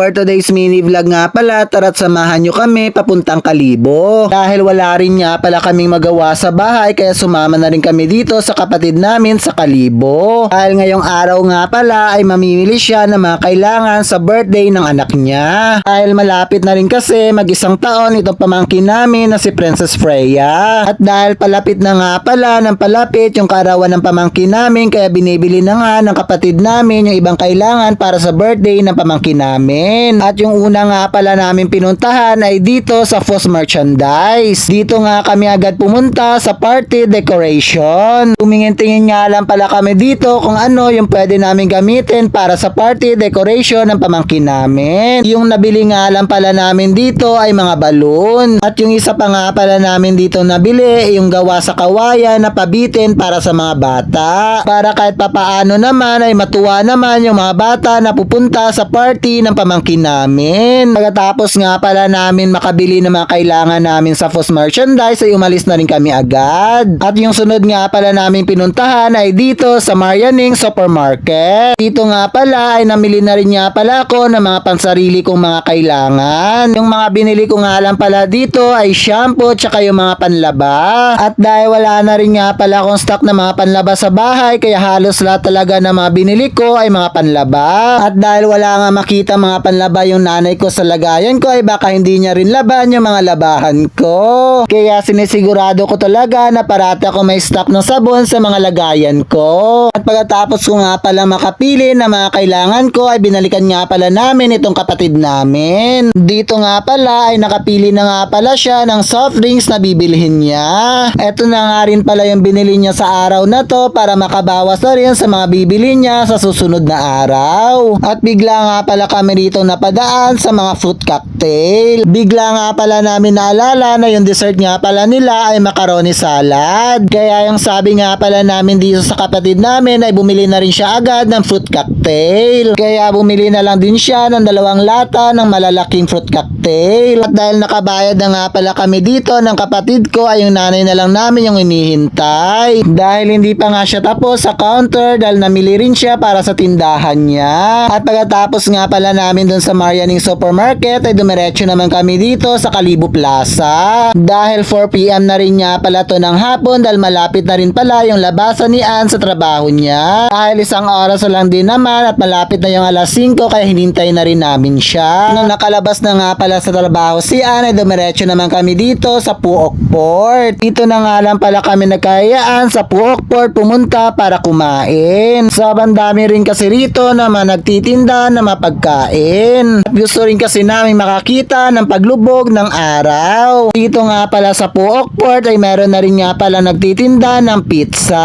For today's mini vlog nga pala, tara't samahan nyo kami papuntang Kalibo. Dahil wala rin nga pala kaming magawa sa bahay, kaya sumama na rin kami dito sa kapatid namin sa Kalibo. Dahil ngayong araw nga pala ay mamimili siya ng mga kailangan sa birthday ng anak niya. Dahil malapit na rin kasi mag-isang taon itong pamangkin namin na si Princess Freya. At dahil palapit na nga pala ng palapit yung karawan ng pamangkin namin, kaya binibili na nga ng kapatid namin yung ibang kailangan para sa birthday ng pamangkin namin. At yung una nga pala namin pinuntahan ay dito sa Foss Merchandise. Dito nga kami agad pumunta sa party decoration. Tumingin-tingin nga lang pala kami dito kung ano yung pwede namin gamitin para sa party decoration ng pamangkin namin. Yung nabili nga lang pala namin dito ay mga balloon. At yung isa pa nga pala namin dito nabili, yung gawa sa kawayan na pabitin para sa mga bata. Para kahit papaano naman ay matuwa naman yung mga bata na pupunta sa party ng pamangkin namin. Pagkatapos nga pala namin makabili ng mga kailangan namin sa Foss Merchandise ay umalis na rin kami agad. At yung sunod nga pala namin pinuntahan ay dito sa Marianing Supermarket. Dito nga pala ay namili na rin nga pala ako ng mga pansarili kong mga kailangan. Yung mga binili ko nga lang pala dito ay shampoo tsaka yung mga panlaba. At dahil wala na rin nga pala akong stock na mga panlaba sa bahay kaya halos lahat talaga na mga binili ko ay mga panlaba. At dahil wala nga makita mga panlaba yung nanay ko sa lagayan ko ay baka hindi niya rin laban yung mga labahan ko. Kaya sinisigurado ko talaga na parati ako may stock ng sabon sa mga lagayan ko. At pagkatapos ko nga pala makapili na mga kailangan ko ay binalikan nga pala namin itong kapatid namin. Dito nga pala ay nakapili na nga pala siya ng soft drinks na bibilhin niya. Ito na nga rin pala yung binili niya sa araw na to para makabawas na rin sa mga bibili niya sa susunod na araw. At bigla nga pala kami rito napadaan sa mga fruit cocktail. Bigla nga pala namin naalala na yung dessert nga pala nila ay macaroni salad. Kaya yung sabi nga pala namin dito sa kapatid namin ay bumili na rin siya agad ng fruit cocktail. Kaya bumili na lang din siya ng dalawang lata ng malalaking fruit cocktail. At dahil nakabayad na nga pala kami dito ng kapatid ko ay yung nanay na lang namin yung inihintay. Dahil hindi pa nga siya tapos sa counter dahil namili rin siya para sa tindahan niya. At pagkatapos nga pala namin dun sa Marianing Supermarket ay dumiretso naman kami dito sa Kalibo Plaza. Dahil 4pm na rin nga pala to ng hapon dahil malapit na rin pala yung labasan ni Ann sa trabaho niya. Dahil isang oras lang din naman at malapit na yung alas 5 kaya hinintay na rin namin siya. Nung nakalabas na nga pala sa trabaho si Ann ay dumiretso naman kami dito sa Puok Port. Dito na nga lang pala kami nagkayaan sa Puok Port pumunta para kumain. Sabang dami rin kasi rito naman nagtitinda na mapagkain. At gusto rin kasi namin makakita ng paglubog ng araw. Dito nga pala sa Puok Port ay meron na rin nga pala nagtitinda ng pizza.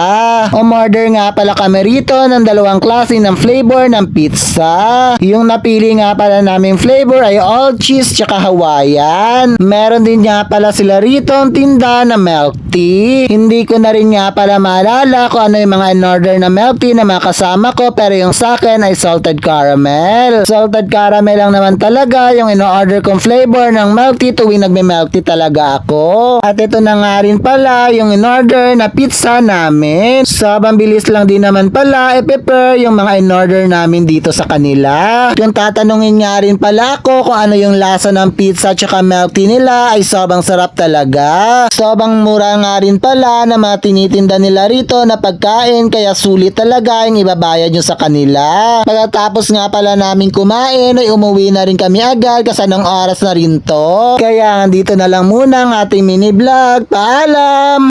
Umorder nga pala kami rito ng dalawang klase ng flavor ng pizza. Yung napili nga pala namin flavor ay all cheese tsaka Hawaiian. Meron din nga pala sila rito ang tinda na milk tea. Hindi ko na rin nga pala maalala kung ano yung mga in-order na milk tea na mga kasama ko pero yung sa akin ay salted caramel. Salted caramel lang naman talaga yung in-order kong flavor ng milk tea tuwing nagme-milk tea talaga ako. At ito na nga rin pala yung in-order na pizza namin. Sabang bilis lang din naman pala i-prepare yung mga in-order namin dito sa kanila. Kung tatanungin nga rin pala ako kung ano yung lasa ng pizza tsaka milk tea nila ay sobrang sarap talaga. Sobrang mura nga rin pala na mga tinitinda nila rito na pagkain kaya sulit talaga yung ibabayad nyo sa kanila. Pagkatapos nga pala namin kumain ay umuwi na rin kami agad kasi anong oras na rin to. Kaya dito na lang muna ang ating mini vlog. Paalam!